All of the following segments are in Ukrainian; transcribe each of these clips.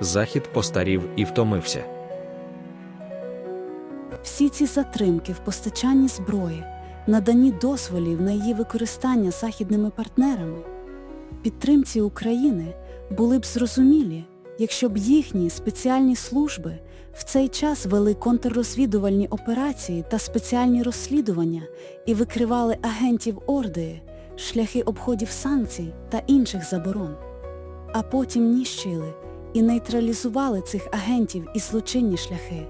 Захід постарів і втомився. Всі ці затримки в постачанні зброї, наданні дозволів на її використання західними партнерами, підтримці України були б зрозумілі, якщо б їхні спеціальні служби в цей час вели контррозвідувальні операції та спеціальні розслідування і викривали агентів Орди, шляхи обходів санкцій та інших заборон, а потім ніщили і нейтралізували цих агентів і злочинні шляхи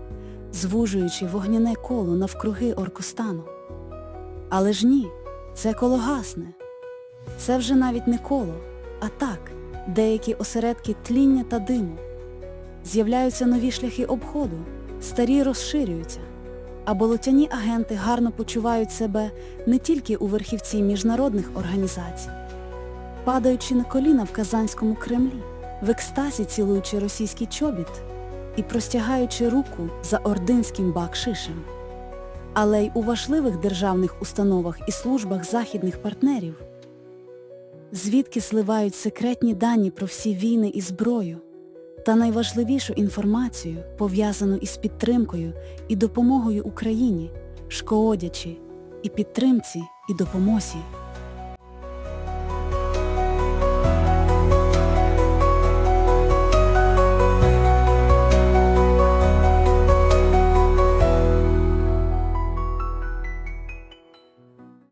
звужуючи вогняне коло навкруги Оркостану. Але ж ні, це коло гасне. Це вже навіть не коло, а так, деякі осередки тління та диму. З'являються нові шляхи обходу, старі розширюються, а болотяні агенти гарно почувають себе не тільки у верхівці міжнародних організацій, падаючи на коліна в Казанському Кремлі, в екстазі цілуючи російський чобіт і простягаючи руку за ординським бакшишем. Але й у важливих державних установах і службах західних партнерів, звідки зливають секретні дані про всі війни і зброю та найважливішу інформацію, пов'язану із підтримкою і допомогою Україні, шкодячи і підтримці і допомозі